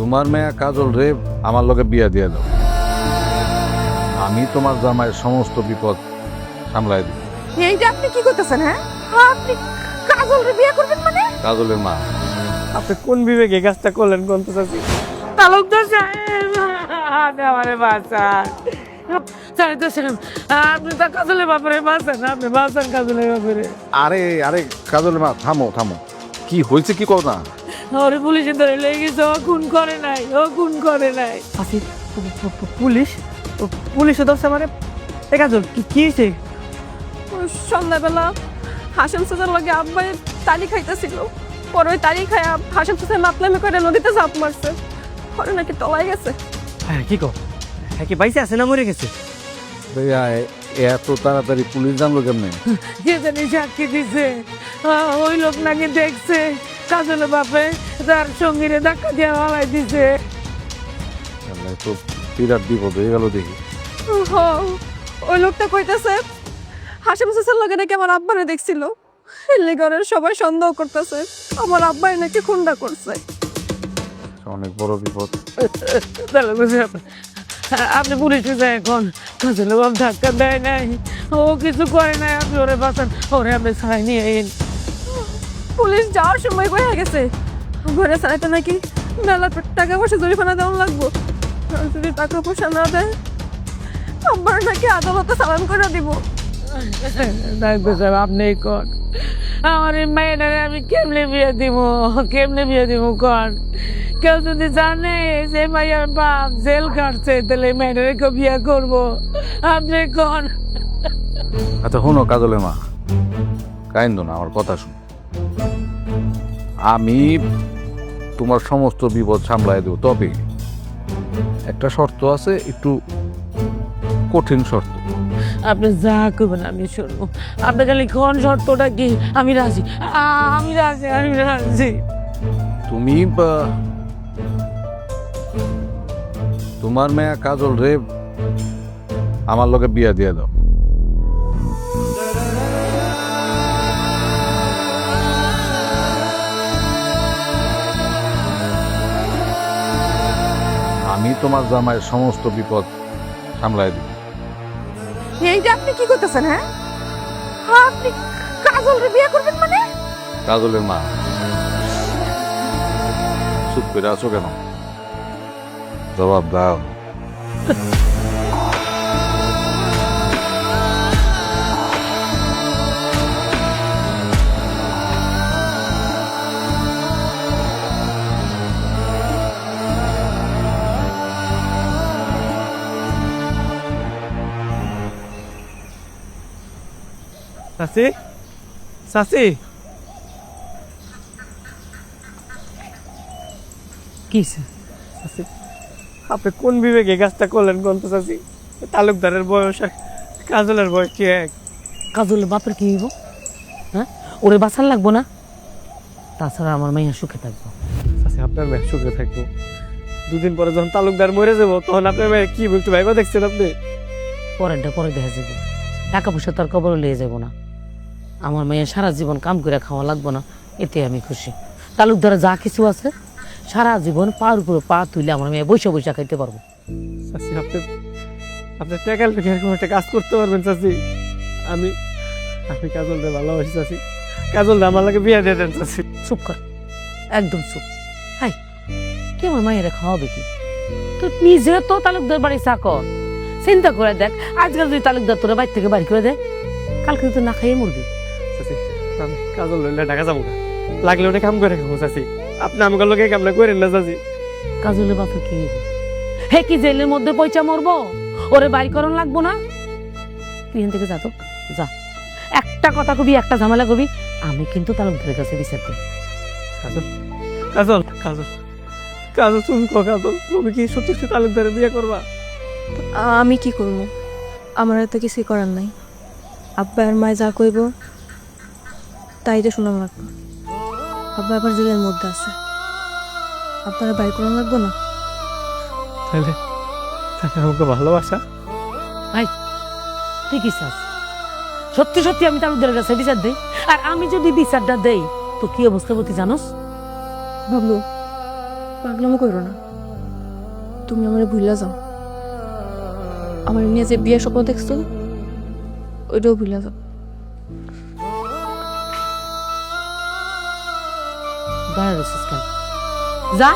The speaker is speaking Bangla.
তোমার মেয়া কাজল রে আমার লগে বিয়া দিয়ে দাও। আমি তোমার জামাইয়ের সমস্ত বিপদ সামলাই দিব। এইটা আপনি কি করতেছেন হ্যাঁ? আপনি কাজল রে বিয়ে করবেন মানে? কাজলের মা। আপনি কোন বিবেকে কাজটা করলেন কোন তো চাচি তালুকদার সাহেব আপনি আমারে বাঁচান। চাইতে সাহেব আপনি তো কাজলের ব্যাপারে বাঁচান আপনি বাঁচান কাজলের ব্যাপারে। আরে আরে কাজলের মা থামো থামো। কি হয়েছে কি কর না? ওরে পুলিশে ধরে লেগে গেছে ও খুন করে নাই ও খুন করে নাই। পু- পুলিশ? পুলিশে ধরছে মানে? এ কাজল কি কি হয়েছে? সন্ধ্যাবেলা হাসেম সুজার লগে আব্বাই তালি খাইতেছিল। পরে ওই তালি খাইয়া হাসেম সুজার মাতলামি করে নদীতে ঝাঁপ মারছে। পরে নাকি তলায় গেছে। হ্যাঁ কি কো হ্যাঁ কি বাইসে আছে না মরে গেছে? ভাইয়া, এত তাড়াতাড়ি পুলিশ জানলো কেমনে? কে জানি সাক্ষী দিছে। ওই লোক নাকি দেখছে। কাজলের বাপে তার সঙ্গীরে ধাক্কা দিয়ে হালাই দিছে। আল্লাহ, তো বিরাট বিপদ হয়ে গেল দেখি। হ, ওই লোকটা কইতেছে হাসেম লগে নাকি আমার আব্বারে দেখছিল। এলে ঘরের সবাই সন্দেহ করতেছে আমার আব্বাই নাকি খুন্ডা করছে। অনেক বড় বিপদ। তাহলে বুঝে আপনি পুলিশে যায় এখন কাজলের বাপ ধাক্কা দেয় নাই ও কিছু করে নাই আপনি ওরে বাঁচান ওরে আপনি ছাড়াই নিয়ে পুলিশ যাওয়ার সময় কয়ে গেছে। ঘরে চালাইতে নাকি মেলা টাকা পয়সা জরিমানা দেওয়া লাগবো। যদি টাকা পয়সা না দেয় আব্বার নাকি আদালতে চালান করে দিব। ডাক্তার সাহেব আপনি কন? আমার এই মেয়েটারে আমি কেমনে বিয়ে দিব? কেমনে বিয়ে দিব কন? কেউ যদি জানে যে মাইয়ার বাপ জেল কাটছে তাহলে এই মেয়েটারে কেউ বিয়ে করব। আপনি কন? আচ্ছা শোনো কাজলের মা। কাইন্দ না আমার কথা শুন। আমি তোমার সমস্ত বিপদ সামলাই দেব। তবে একটা শর্ত আছে একটু কঠিন শর্ত। আপনি যা করবেন আমি শুনব। আপনি খালি কোন শর্তটা কি? আমি রাজি। আমি রাজি আমি রাজি। তুমি তোমার মেয়া কাজল রে আমার লগে বিয়া দিয়ে দাও। তোমার জামাইয়ের সমস্ত বিপদ সামলায় দিবে। এইটা আপনি কি করতেছেন হ্যাঁ আপনি কাজলরে বিয়ে করবেন মানে? কাজলের মা। চুপ করে আছো কেন? জবাব দাও। চাচি? চাচি? কিসে চাচি আপনি কোন বিবেকে কাজটা করলেন কোন তো চাচি তালুকদারের বয়স আর কাজলের বয়স কি এক? কাজলের বাপের কি হইব? হ্যাঁ? ওরে বাঁচার লাগবো না? তাছাড়া আমার মাইয়া সুখে থাকব। চাচি আপনার মেয়ে সুখে থাকব। দুদিন পরে যখন তালুকদার মরে যাব তখন আপনার মেয়ে কি একটু ভাইবা দেখছেন আপনি? পরেরটা পরে দেখা যাবে। টাকা পয়সা তার কবর লিয়ে যাব না। আমার মেয়ে সারা জীবন কাম করে খাওয়া লাগবো না এতে আমি খুশি। তালুকদারে যা কিছু আছে সারা জীবন পার উপরে পা তুলে আমার মেয়ে বৈশা বৈশা খাইতে পারব। চাচি আপনি আপনি এরকম একটা কাজ করতে পারবেন চাচি। আমি আমি কাজলটা ভালোবাসি চাচি। কাজলটা আমার লাগে বিয়ে দিয়ে দেন চাচি। চুপ কর একদম চুপ। হাই কে আমার মায়েরা খাওয়াবে কি? তো নিজে তো তালুকদার বাড়ি চাকর চিন্তা করে দেখ আজকাল যদি তালুকদার তোরা বাড়ি থেকে বাড়ি করে দেয় কালকে তো না খাইয়ে মরবি। চাচি আমি কাজল লইলে ঢাকা যাব না লাগলে ওটা কাম করে খাব চাচি। আপনি আমাকে লোকে কামনা করেন না চাচি। কাজলের বাপে কি? হে কি জেলের মধ্যে পয়সা মরবো? ওরে বাড়ি করন লাগবো না? তুই এখান থেকে যা তো। যা। একটা কথা কবি একটা ঝামেলা কবি। আমি কিন্তু তালুকদারের কাছে বিচার দিই কাজল কাজল কাজল কাজল তুমি কো কাজল তুমি কি সত্যি সত্যি তালুকদারে বিয়ে করবা? আমি কি করব? আমার তো কিছুই করার নাই। আব্বা আর মায় যা কইব তাই তো শোনা লাগবে আব্বা আবার জেলের মধ্যে আছে। আপনারা বাড়ি করানো লাগবো না? তাহলে তাহলে আমাকে ভালোবাসা? ভাই ঠিকই চাস সত্যি সত্যি আমি তার তালুকদারের কাছে বিচার দেই। আর আমি যদি বিচারটা দেই তো কি অবস্থা বলতে জানোস? বাবলু পাগলামো করো না। তুমি আমার ভুলে যাও। আমার নিয়ে যে বিয়ে স্বপ্ন দেখছ ওইটাও ভুলে যাও। দাঁড়া রয়েছিস কেন যা